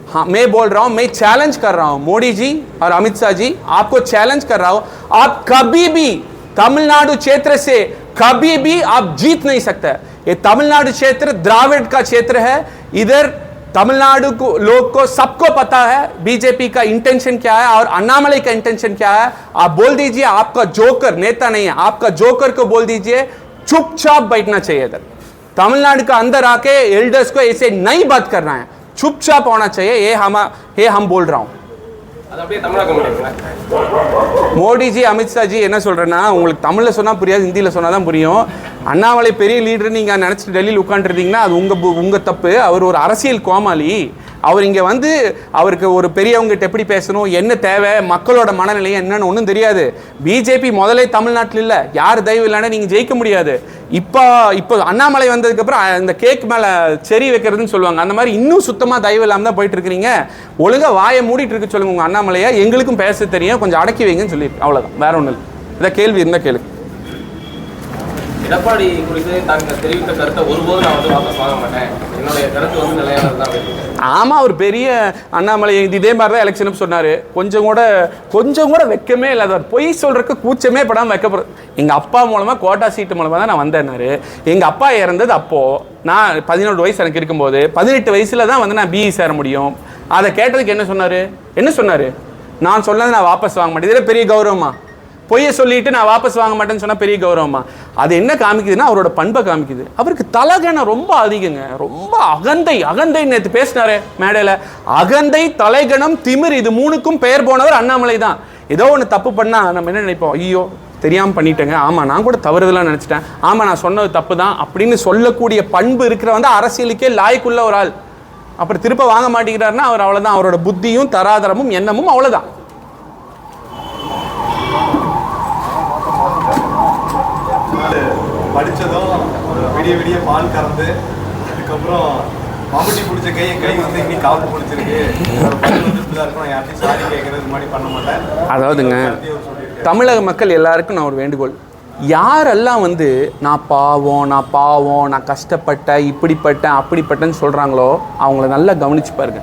Speaker 2: हाँ मैं बोल रहा हूँ, मैं चैलेंज कर रहा हूँ, मोदी जी और अमित शाह जी, आपको चैलेंज कर रहा हूँ। आप कभी भी तमिलनाडु क्षेत्र से कभी भी आप जीत नहीं सकते। ये तमिलनाडु क्षेत्र द्राविड का क्षेत्र है। इधर तमिलनाडु को लोग को सबको पता है बीजेपी का इंटेंशन क्या है और अन्नामलाई का इंटेंशन क्या है आप बोल दीजिए आपका जोकर नेता नहीं है आपका जोकर को बोल दीजिए चुपचाप बैठना चाहिए इधर तमिलनाडु का अंदर आके एल्डर्स को ऐसे नहीं बात करना है चुपचाप होना चाहिए ये हम ये हम बोल रहा हूँ
Speaker 3: அது அப்படியே தமிழாக்க முடியுங்களா
Speaker 2: மோடிஜி அமித்ஷாஜி என்ன சொல்கிறேன்னா உங்களுக்கு தமிழில் சொன்னால் புரியாது ஹிந்தியில் சொன்னால் தான் புரியும் அண்ணாமலை பெரிய லீடர் நீங்கள் நினச்சிட்டு டெல்லியில் உட்காந்துருந்தீங்கன்னா அது உங்கள் உங்கள் தப்பு. அவர் ஒரு அரசியல் கோமாளி. அவர் இங்கே வந்து அவருக்கு ஒரு பெரியவங்ககிட்ட எப்படி பேசணும் என்ன தேவை மக்களோட மனநிலை என்னன்னு ஒன்றும் தெரியாது. பிஜேபி முதலே தமிழ்நாட்டில் இல்லை. யார் தயவு இல்லைன்னா நீங்கள் ஜெயிக்க முடியாது. இப்போ இப்போ அண்ணாமலை வந்ததுக்கப்புறம் இந்த கேக் மேலே செரி வைக்கிறதுன்னு சொல்லுவாங்க. அந்த மாதிரி இன்னும் சுத்தமாக தயவு இல்லாமல் தான் போயிட்டு இருக்கிறீங்க. வாயை மூடிட்டு இருக்க சொல்லுங்க உங்கள் அண்ணாமலையை. எங்களுக்கும் பேச தெரியும். கொஞ்சம் அடக்கி வைங்கன்னு சொல்லி அவ்வளோதான் வேற ஒன்றும் இல்லை. இதை கேள்வி இருந்தால் கேளு.
Speaker 3: எடப்பாடி குறித்து தாங்கள் தெரிவித்த கருத்தை ஒருபோதும் நான் வந்து வாபஸ் வாங்க மாட்டேன். என்னுடைய கருத்து வந்து நிலையானது தான்
Speaker 2: ஆமாம் அவர் பெரிய அண்ணாமலை இது இதே மாதிரி தான் எலெக்ஷனும் சொன்னார். கொஞ்சம் கூட கொஞ்சம் கூட வெக்கமே இல்லாதவர் பொய் சொல்கிறதுக்கு கூச்சமே படாமல் வைக்கப்படுறது எங்கள் அப்பா மூலமாக கோட்டா சீட்டு மூலமாக தான் நான் வந்தேன்னாரு. எங்கள் அப்பா இறந்தது அப்போது நான் பதினேழு வயசு எனக்கு இருக்கும்போது பதினெட்டு வயசில் தான் வந்து நான் பிஇ சேர முடியும். அதை கேட்டதுக்கு என்ன சொன்னார்? என்ன சொன்னார்? நான் சொன்னது நான் வாபஸ் வாங்க மாட்டேன். இதில் பெரிய கௌரவமாக பொய்யை சொல்லிட்டு நான் வாபஸ் வாங்க மாட்டேன்னு சொன்னால் பெரிய கௌரவமா? அது என்ன காமிக்குதுன்னா அவரோட பண்பை காமிக்குது. அவருக்கு தலைகணம் ரொம்ப அதிகங்க. ரொம்ப அகந்தை அகந்தை நேற்று பேசினாரு மேடையில். அகந்தை தலைகணம் திமிர் இது மூணுக்கும் பெயர் போனவர் அண்ணாமலை தான். ஏதோ ஒன்று தப்பு பண்ணால் நம்ம என்ன நினைப்போம்? ஐயோ தெரியாமல் பண்ணிட்டேங்க. ஆமாம் நான் கூட தவறுதெல்லாம் நினச்சிட்டேன். ஆமாம் நான் சொன்னது தப்பு தான் அப்படின்னு சொல்லக்கூடிய பண்பு இருக்கிற வந்து அரசியலுக்கே லாய்க்குள்ள ஒரு ஆள். அப்புறம் திருப்ப வாங்க மாட்டேங்கிறாருன்னா அவர் அவ்வளோதான் அவரோட புத்தியும் தராதரமும் எண்ணமும் அவ்வளோதான்
Speaker 4: நாலு படிச்சதும் ஒரு விடிய விடிய பால் கறந்து அதுக்கப்புறம் மம்முட்டி பிடிச்ச கை என் கை வந்து இன்னைக்கு காப்பு பிடிச்சிருக்கு இருக்கும். யார்ட்டையும் சாரி கேட்கறது மாதிரி பண்ண மாட்டேன்.
Speaker 2: அதாவதுங்க. தமிழக மக்கள் எல்லாருக்கும் நான் ஒரு வேண்டுகோள். யாரெல்லாம் வந்து நான் பாவம் நான் பாவம் நான் கஷ்டப்பட்டேன் இப்படிப்பட்டேன் அப்படிப்பட்டேன்னு சொல்கிறாங்களோ அவங்கள நல்லா கவனிச்சு பாருங்க.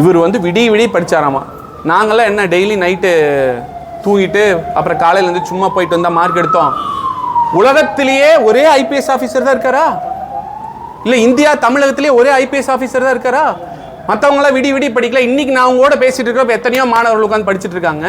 Speaker 2: இவர் வந்து விடிய விடிய படிச்சாராமா? நாங்களாம் என்ன டெய்லி நைட்டு தூங்கிட்டு அப்புறம் காலையில இருந்து சும்மா போயிட்டு வந்தால் மார்க் எடுத்தோம். உலகத்திலேயே ஒரே ஐபிஎஸ் ஆஃபீஸர் தான் இருக்காரா? இல்லை இந்தியா தமிழகத்திலே ஒரே ஐபிஎஸ் ஆஃபீஸர் தான் இருக்காரா? மற்றவங்களாம் விடி விடி படிக்கல. இன்றைக்கி நான் அவங்க கூட பேசிகிட்டு இருக்கிறப்ப எத்தனையோ மாணவர்கள் உட்காந்து படிச்சுட்டு இருக்காங்க.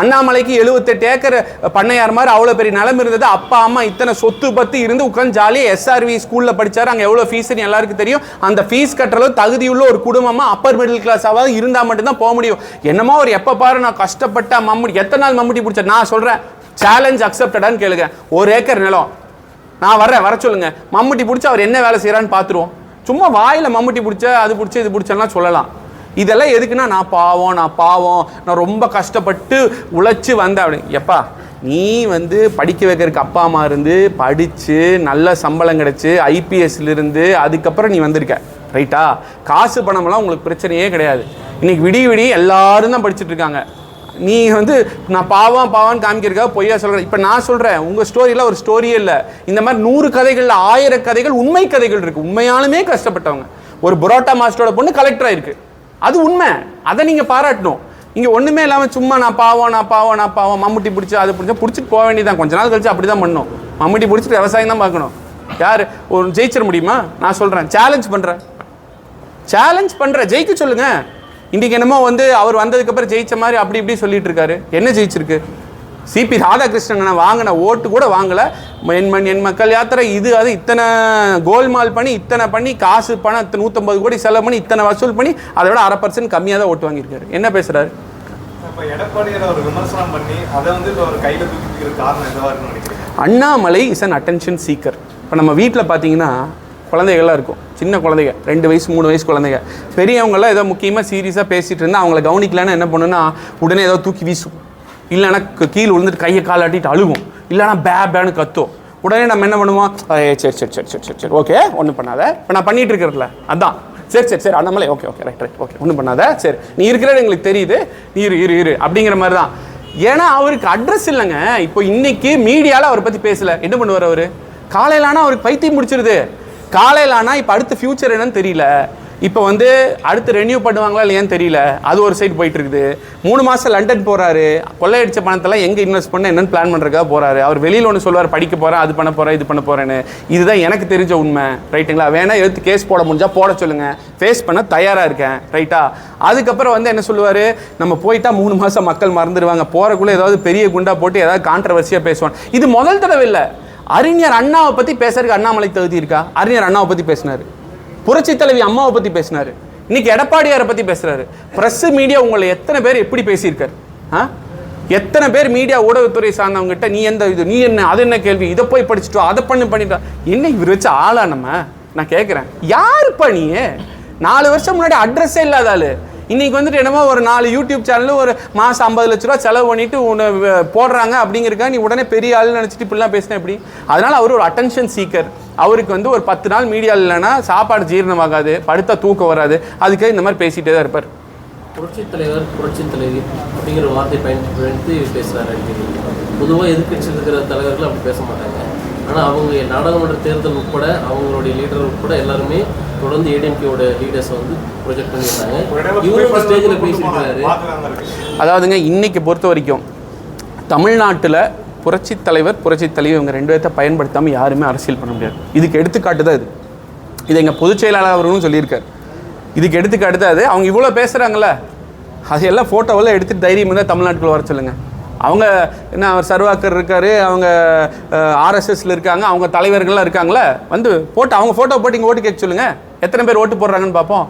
Speaker 2: அண்ணாமலைக்கு எழுபத்தெட்டு ஏக்கர் பண்ணையார் மாதிரி அவ்வளோ பெரிய நிலம் இருந்தது. அப்பா அம்மா இத்தனை சொத்து பற்றி இருந்து உட்காந்து ஜாலியாக எஸ்ஆர்வி ஸ்கூலில் படித்தார் அங்கே எவ்வளோ ஃபீஸ்னு எல்லாருக்கும் தெரியும். அந்த ஃபீஸ் கட்டுறது தகுதியுள்ள ஒரு குடும்பமாக அப்பர் மிடில் கிளாஸாவது இருந்தால் மட்டும்தான் போக முடியும். என்னமோ ஒரு எப்போ பாரு நான் கஷ்டப்பட்ட மம்முடி எத்தனை நாள் மம்முட்டி பிடிச்சேன் நான் சொல்கிறேன் சேலஞ்ச் அக்செப்டடான்னு கேளுங்க. ஒரு ஏக்கர் நிலம். நான் வர்றேன் வர சொல்லுங்க. மம்முட்டி பிடிச்சி அவர் என்ன வேலை செய்கிறான்னு பார்த்துருவோம் சும்மா வாயில் மம்முட்டி பிடிச்ச அது பிடிச்சி இது பிடிச்சலாம் சொல்லலாம். இதெல்லாம் எதுக்குன்னா நான் பாவம் நான் பாவம் நான் ரொம்ப கஷ்டப்பட்டு உழைச்சி வந்தேன் அப்படி. எப்பா நீ வந்து படிக்க வைக்கிறதுக்கு அப்பா அம்மா இருந்து படித்து நல்ல சம்பளம் கிடச்சி ஐபிஎஸ்லேருந்து அதுக்கப்புறம் நீ வந்திருக்க. ரைட்டா காசு பணமெல்லாம் உங்களுக்கு பிரச்சனையே கிடையாது. இன்னைக்கு விடிய விடிய எல்லாரும் தான் படிச்சுட்டு இருக்காங்க. நீ வந்து நான் பாவம் பாவான்னு காமிக்கிறதுக்காக பொய்யா சொல்கிறேன் இப்போ நான் சொல்கிறேன் உங்கள் ஸ்டோரியில் ஒரு ஸ்டோரியே இல்லை. இந்த மாதிரி நூறு கதைகளில் ஆயிரம் கதைகள் உண்மை கதைகள் இருக்குது உண்மையாலுமே கஷ்டப்பட்டவங்க. ஒரு புரோட்டா மாஸ்டரோட பொண்ணு கலெக்டர் ஆயிருக்கு. அது உண்மை. அதை நீங்கள் பாராட்டணும். இங்கே ஒன்றுமே இல்லாமல் சும்மா நான் பாவம் நான் பாவம் நான் பாவம் மம்முட்டி பிடிச்சி அது பிடிச்சா பிடிச்சிட்டு போக வேண்டியதான் கொஞ்ச நாள் கழிச்சு அப்படி தான் பண்ணணும் மம்முட்டி பிடிச்சிட்டு விவசாயம் தான் பார்க்கணும். யார்? ஒரு ஜெயிச்சிட முடியுமா? நான் சொல்கிறேன் சேலஞ்ச் பண்ணுறேன் சேலஞ்ச் பண்ணுறேன் ஜெயிக்க சொல்லுங்கள் இன்னைக்கு என்னமோ வந்து அவர் வந்ததுக்கு அப்புறம் ஜெயிச்ச மாதிரி அப்படி இப்படி சொல்லிட்டு இருக்காரு. என்ன ஜெயிச்சிருக்கு? சிபி ராதாகிருஷ்ணன் வாங்கின ஓட்டு கூட வாங்கல. என் மண் என் மக்கள் யாத்திரை இது அது இத்தனை கோல்மால் பண்ணி இத்தனை பண்ணி காசு பணம் நூற்றம்பது கோடி செலவு பண்ணி இத்தனை வசூல் பண்ணி அதை விட அரை பர்சன்ட் கம்மியாக தான் ஓட்டு வாங்கியிருக்காரு. என்ன
Speaker 4: நினைக்கிறேன்
Speaker 2: Annamalai is an attention seeker இப்போ நம்ம வீட்டில் பார்த்தீங்கன்னா குழந்தைகள்லாம் இருக்கும். சின்ன குழந்தைங்க ரெண்டு வயசு மூணு வயசு குழந்தைங்க. பெரியவங்களாம் ஏதோ முக்கியமாக சீரியஸாக பேசிகிட்டு இருந்தால் அவங்கள கவனிக்கலன்னா என்ன பண்ணுன்னா உடனே ஏதோ தூக்கி வீசும். இல்லைன்னா கீழே விழுந்துட்டு கையை காலாட்டிட்டு அழுகும். இல்லைன்னா பே பேன்னு கத்தும். உடனே நம்ம என்ன பண்ணுவோம்? சரி சரி சரி சரி சரி சரி ஓகே ஒன்றும் பண்ணாத. இப்போ நான் பண்ணிகிட்டு இருக்கிறதுல அதான். சரி சரி சரி Annamalai okay okay right right okay ஒன்றும் பண்ணாத. சரி நீ இருக்கிறது எங்களுக்கு தெரியுது. நீ இரு இரு இரு அப்படிங்கிற மாதிரி தான் ஏன்னா அவருக்கு அட்ரஸ் இல்லைங்க. இப்போ இன்னைக்கு மீடியாவில் அவரை பற்றி பேசலை. என்ன பண்ணுவார் அவர்? காலையில் ஆனால் அவருக்கு பைத்தியம் முடிச்சிருது காலையில் ஆனால் இப்போ அடுத்த ஃபியூச்சர் என்னன்னு தெரியல. இப்போ வந்து அடுத்து ரெனியூ பண்ணுவாங்களா இல்லையான்னு தெரியல. அது ஒரு சைடு போயிட்டு இருக்குது. மூணு மாதம் லண்டன் போகிறாரு கொள்ளையடிச்ச பணத்தெல்லாம் எங்கே இன்வெஸ்ட் பண்ண என்னன்னு பிளான் பண்ணுறதுக்காக போகிறாரு அவர் வெளியில் ஒன்று சொல்லுவார் படிக்க போகிறேன் அது பண்ண போகிறேன் இது பண்ண போகிறேன்னு இதுதான் எனக்கு தெரிஞ்ச உண்மை. ரைட்டுங்களா வேணா எடுத்து கேஸ் போட முடிஞ்சால் போட சொல்லுங்கள் ஃபேஸ் பண்ண தயாராக இருக்கேன். ரைட்டா அதுக்கப்புறம் வந்து என்ன சொல்லுவார்? நம்ம போயிட்டா மூணு மாதம் மக்கள் மறந்துடுவாங்க போகிறக்குள்ளே ஏதாவது பெரிய குண்டா போட்டு ஏதாவது கான்ட்ரவர்சியாக பேசுவான். இது முதல் தடவை இல்லை. அறிஞர் அண்ணாவை பற்றி பேசுறதுக்கு அண்ணாமலை தகுதி இருக்கா அறிஞர் அண்ணாவை பற்றி பேசினார். புரட்சி தலைவி அம்மாவை பற்றி பேசினார். இன்னைக்கு எடப்பாடியாரை பற்றி பேசுகிறாரு பிரஸ் மீடியா உங்களை எத்தனை பேர் எப்படி பேசியிருக்காரு? ஆ? எத்தனை பேர் மீடியா ஊடகத்துறை சார்ந்தவங்ககிட்ட நீ எந்த இது? நீ என்ன? அது என்ன கேள்வி? இதை போய் படிச்சுட்டோ அதை பண்ணி பண்ணிட்டா என்ன இவர் வச்சு ஆளா நம்ம? நான் கேட்குறேன் யாருப்பா நீ? நாலு வருஷம் முன்னாடி அட்ரஸே இல்லாத ஆளு. இன்னைக்கு வந்துட்டு என்னமோ ஒரு நாலு யூடியூப் சேனல் ஒரு மாதம் ஐம்பது லட்ச ரூபா செலவு பண்ணிட்டு உன்னை போடுறாங்க அப்படிங்கிறக்காக நீ உடனே பெரிய ஆளுன்னு நினச்சிட்டு இப்படிலாம் பேசினேன் எப்படி? அதனால அவர் ஒரு அட்டென்ஷன் சீக்கர் அவருக்கு வந்து ஒரு பத்து நாள் மீடியாவில் இல்லைன்னா சாப்பாடு ஜீரணமாகாது படுத்தா தூக்கம் வராது. அதுக்காக இந்த மாதிரி பேசிகிட்டே தான் இருப்பார்.
Speaker 5: புரட்சி தலைவர் புரட்சி தலைவி அப்படிங்கிற வார்த்தை பயன்படுத்தி பேசுகிறாரு பொதுவாக எதிர்க்கட்சியில் இருக்கிற தலைவர்கள் அப்படி பேச மாட்டாங்க. ஆனால் அவங்க நாடாளுமன்ற தேர்தல் உட்பட அவங்களுடைய லீடர் உட்பட எல்லாருமே தொடர்ந்து ஏடிஎம்கேவோட லீடர்ஸை வந்து ப்ரொஜெக்ட் பண்ணியிருந்தாங்க இவரும் ஸ்டேஜில் பேசியிருக்காரு
Speaker 2: அதாவதுங்க இன்னைக்கு பொறுத்த வரைக்கும் தமிழ்நாட்டில் புரட்சி தலைவர் புரட்சி தலைவர் இவங்க ரெண்டு பேர்த்த பயன்படுத்தாமல் யாருமே அரசியல் பண்ண முடியாது. இதுக்கு எடுத்துக்காட்டு தான் இது. இது எங்கள் பொதுச் செயலாளர் அவர்களும் சொல்லியிருக்கார். இதுக்கு எடுத்துக்காட்டு தான் அது அவங்க இவ்வளோ பேசுகிறாங்கல்ல அது எல்லாம் ஃபோட்டோவெல்லாம் எடுத்துட்டு தைரியம் இருந்தால் தமிழ்நாட்டுக்குள்ள வர சொல்லுங்கள் அவங்க என்ன அவர் சர்வாக்கர் இருக்கார் அவங்க ஆர்எஸ்எஸ்ல இருக்காங்க அவங்க தலைவர்கள்லாம் இருக்காங்களே வந்து போட்டு அவங்க ஃபோட்டோ போட்டு இங்கே ஓட்டு கேட்க சொல்லுங்கள் எத்தனை பேர் ஓட்டு போடுறாங்கன்னு பார்ப்போம்.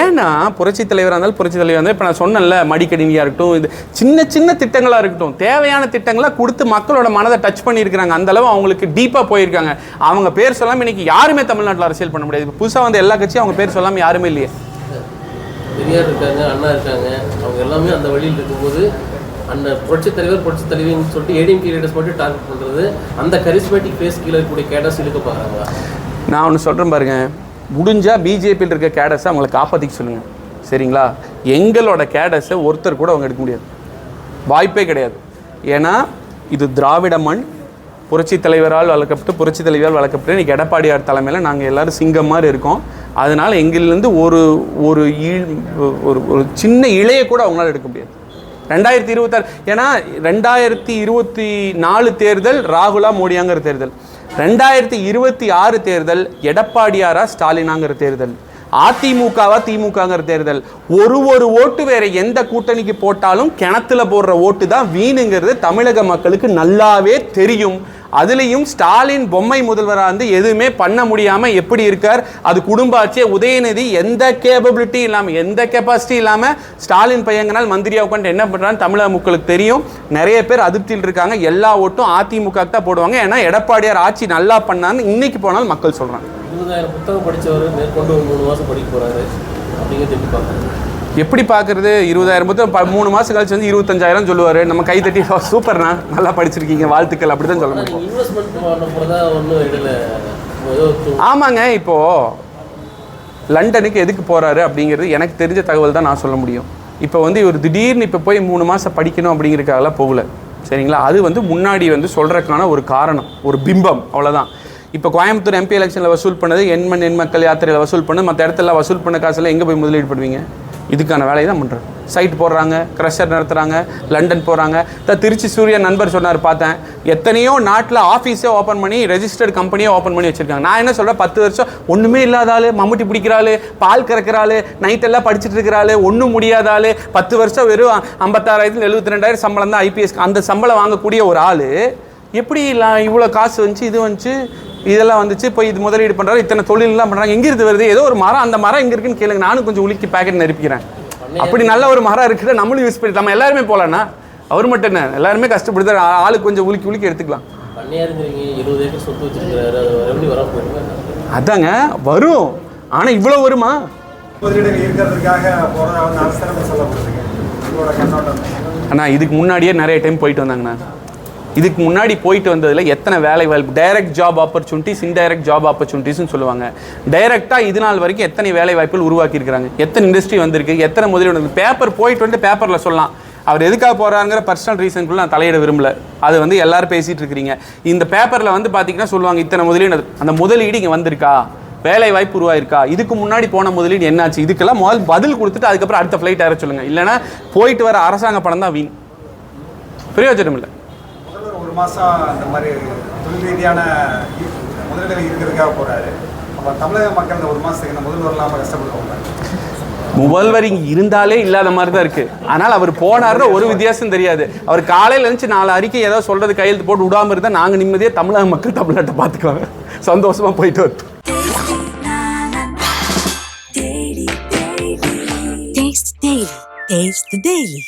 Speaker 2: ஏன்னா புரட்சி தலைவராக இருந்தாலும் புரட்சி தலைவர் இருந்தால் இப்போ நான் சொன்னேன்ல மடிக்கணினியாக இருக்கட்டும் இது சின்ன சின்ன திட்டங்களாக இருக்கட்டும் தேவையான திட்டங்களாக கொடுத்து மக்களோட மனதை டச் பண்ணியிருக்கிறாங்க. அந்தளவு அவங்களுக்கு டீப்பாக போயிருக்காங்க. அவங்க பேர் சொல்லாமல் இன்னைக்கு யாருமே தமிழ்நாட்டில் அரசியல் பண்ண முடியாது. இப்போ புதுசாக வந்து எல்லா கட்சியும் அவங்க பேர் சொல்லாமல் யாருமே இல்லையே.
Speaker 5: பெரியார் இருக்காங்க அண்ணா இருக்காங்க அவங்க எல்லாமே அந்த வழியில் இருக்கும்போது அந்த புரட்சித் தலைவர் புரட்சித் தலைவின்னு சொல்லிட்டு ஏடிஎம்கே லீடர்ஸ் மட்டும் டார்கெட் பண்ணுறது அந்த கரிஸ்மேட்டிக் ஃபேஸ் கீழே இருக்கக்கூடிய கேட்டர்ஸ் இழுக்க பார்க்குறாங்களா
Speaker 2: நான் ஒன்று சொல்கிறேன் பாருங்க. முடிஞ்சால் பிஜேபியில் இருக்க கேடஸை அவங்கள காப்பாற்றிக்க சொல்லுங்கள் சரிங்களா? எங்களோட கேடஸை ஒருத்தர் கூட அவங்க எடுக்க முடியாது. வாய்ப்பே கிடையாது. ஏன்னா இது திராவிட மண். புரட்சி தலைவரால் வளர்க்கப்பட்டு புரட்சி தலைவரால் வளர்க்கப்பட்டு இன்றைக்கி எடப்பாடியார் தலைமையில் நாங்கள் எல்லோரும் சிங்கம் மாதிரி இருக்கோம். அதனால் எங்களிலேருந்து ஒரு ஒரு ஈழ் ஒரு ஒரு சின்ன இழையை கூட அவங்களால எடுக்க முடியாது. ரெண்டாயிரத்தி இருபத்தாறு ஏன்னா ரெண்டாயிரத்தி இருபத்தி நாலு தேர்தல் ராகுலா மோடியாங்கிற தேர்தல். ரெண்டாயிரத்தி இருபத்தி ஆறு தேர்தல் எடப்பாடியாரா ஸ்டாலினாங்கிற தேர்தல். அதிமுகவா திமுகங்கிற தேர்தல். ஒரு ஒரு ஓட்டு வேற எந்த கூட்டணிக்கு போட்டாலும் கிணத்துல போடுற ஓட்டு தான் வீணுங்கிறது தமிழக மக்களுக்கு நல்லாவே தெரியும். அதுலேயும் ஸ்டாலின் பொம்மை முதல்வராக இருந்து எதுவுமே பண்ண முடியாமல் எப்படி இருக்கார்? அது குடும்ப ஆட்சியே உதயநிதி எந்த கேபபிலிட்டி இல்லாமல் எந்த கெப்பாசிட்டி இல்லாமல் ஸ்டாலின் பையங்கனால் மந்திரியாக உட்காந்து என்ன பண்ணுறான்னு தமிழக மக்களுக்கு தெரியும். நிறைய பேர் அதிருப்தியில் இருக்காங்க. எல்லா ஓட்டும் அதிமுக தான் போடுவாங்க. ஏன்னா எடப்பாடியார் ஆட்சி நல்லா பண்ணான்னு இன்னைக்கு போனாலும் மக்கள் சொல்கிறாங்க
Speaker 5: இருபதாயிரம் புத்தகம் படித்தவர் மேற்கொண்டு ஒரு மூணு மாதம் படிக்க போகிறாரு அப்படிங்கிறது எப்படி பார்க்குறாங்க
Speaker 2: எப்படி பார்க்குறது? இருபதாயிரம் புத்தகம் ப- மூணு மாதம் கழிச்சு வந்து இருபத்தஞ்சாயிரம் சொல்லுவார். நம்ம கை தட்டி "ஓ, சூப்பர்ண்ணா. நல்லா படிச்சிருக்கீங்க. வாழ்த்துக்கள். அப்படி தான் சொல்ல முடியும் ஆமாங்க இப்போ லண்டனுக்கு எதுக்கு போறாரு அப்படிங்கிறது எனக்கு தெரிஞ்ச தகவல் தான் நான் சொல்ல முடியும். இப்போ வந்து இவர் திடீர்னு இப்போ போய் மூணு மாதம் படிக்கணும் அப்படிங்கிறதுக்காகலாம் போகல. சரிங்களா? அது வந்து முன்னாடி வந்து சொல்கிறதுக்கான ஒரு காரணம் ஒரு பிம்பம். அவ்வளோதான் இப்போ கோயம்புத்தூர் எம்பி எலெக்ஷனில் வசூல் பண்ணது எண்மண் எண் மக்கள் யாத்திரையில் வசூல் பண்ணது மற்ற இடத்துல வசூல் பண்ண காசுல எங்கே போய் முதலீடு பண்ணுவீங்க? இதுக்கான வேலையை தான் பண்ணுறோம் சைட் போடுறாங்க க்ரஷர் நடத்துகிறாங்க லண்டன் போகிறாங்க த திருச்சி சூர்யா நண்பர் சொன்னார் பார்த்தேன். எத்தனையோ நாட்டில் ஆஃபீஸே ஓப்பன் பண்ணி ரெஜிஸ்டர்ட் கம்பெனியே ஓப்பன் பண்ணி வச்சுருக்காங்க. நான் என்ன சொல்கிறேன் பத்து வருஷம் ஒன்றுமே இல்லாத ஆள் மம்முட்டி பிடிக்கிறாள் பால் கறக்கிறாள் நைட்டெல்லாம் படிச்சுட்டு இருக்கிற ஆளு ஒன்றும் முடியாத ஆள் பத்து வருஷம் வெறும் ஐம்பத்தாறாயிரத்துல எழுபத்தி ரெண்டாயிரம் சம்பளம் தான் ஐபிஎஸ் அந்த சம்பளம் வாங்கக்கூடிய ஒரு ஆள் எப்படி இவ்வளோ காசு வந்துச்சு இது வந்துச்சு? இதெல்லாம் வந்துச்சு. போய் இது முதலீடு பண்ணுறாரு இத்தனை தொழிலெலாம் பண்ணுறாங்க எங்கிருந்து வருது? ஏதோ ஒரு மரம். அந்த மரம் எங்கே இருக்குன்னு கேளுங்க. நானும் கொஞ்சம் உலுக்கி பேக்கெட் நெருப்பிக்கிறேன். அப்படி நல்ல ஒரு மரம் இருக்குது. நம்மளும் யூஸ் பண்ணி நம்ம எல்லாருமே போகலாண்ணா அவர் மட்டும் என்ன? எல்லாருமே ஆ- ஆளுக்கு கொஞ்சம் உலுக்கி உலுக்கி எடுத்துக்கலாம். அதாங்க வரும். ஆனால் இவ்வளோ வருமா? அண்ணா இதுக்கு முன்னாடியே நிறைய டைம் போயிட்டு வந்தாங்கண்ணா. இதுக்கு முன்னாடி போயிட்டு வந்ததில் எத்தனை வேலை வாய்ப்பு direct job opportunities indirect job ஆப்பர்ச்சுனிட்டிஸ்னு சொல்லுவாங்க. டைரெக்டாக இது நாள் வரைக்கும் எத்தனை வேலை வாய்ப்புகள் உருவாக்கியிருக்கிறாங்க? எத்தனை இண்டஸ்ட்ரி வந்திருக்கு? எத்தனை முதலீடு பேப்பர் போயிட்டு வந்து பேப்பரில் சொல்லலாம். அவர் எதுக்காக போகிறாங்கிற பர்சனல் ரீசனுக்குள்ள நான் தலையிட விரும்பல. அது வந்து எல்லாரும் பேசிகிட்டு இருக்கிறீங்க. இந்த பேப்பரில் வந்து பார்த்தீங்கன்னா சொல்லுவாங்க இத்தனை முதலீடு அந்த முதலீடு இங்கே வந்திருக்கா? வேலை வாய்ப்பு உருவாயிருக்கா? இதுக்கு முன்னாடி போன முதலீடு என்னாச்சு? இதுக்கெல்லாம் முதல் பதில் கொடுத்துட்டு அதுக்கப்புறம் அடுத்த ஃப்ளைட் ஏற சொல்லுங்கள் இல்லைன்னா போயிட்டு வர அரசாங்க பணம் தான் வீண். பிரயோஜனம் இல்லை
Speaker 4: ஒரு மாதம் இந்த மாதிரி தொழில் ரீதியான முதலீடுகள் இருக்கிறதுக்காக போகிறாரு அப்போ தமிழக மக்கள் இந்த ஒரு மாதத்துக்கு இந்த முதல்வர் இல்லாமல் கஷ்டப்படுவாங்க
Speaker 2: முதல்வர் இங்க இருந்தாலே இல்லாத மாதிரி தான் இருக்கு. ஆனால் அவர் போனாருன்னா ஒரு வித்தியாசம் தெரியாது. அவர் காலையில இருந்துச்சு நாலு அறிக்கை ஏதோ சொல்றது கையெழுத்து போட்டு விடாம இருந்தா நாங்க நிம்மதியா தமிழக மக்கள் தமிழ்நாட்டை பார்த்துக்குவாங்க. சந்தோஷமா போயிட்டு வரட்டும்.
Speaker 1: Taste the Daily. Taste the Daily.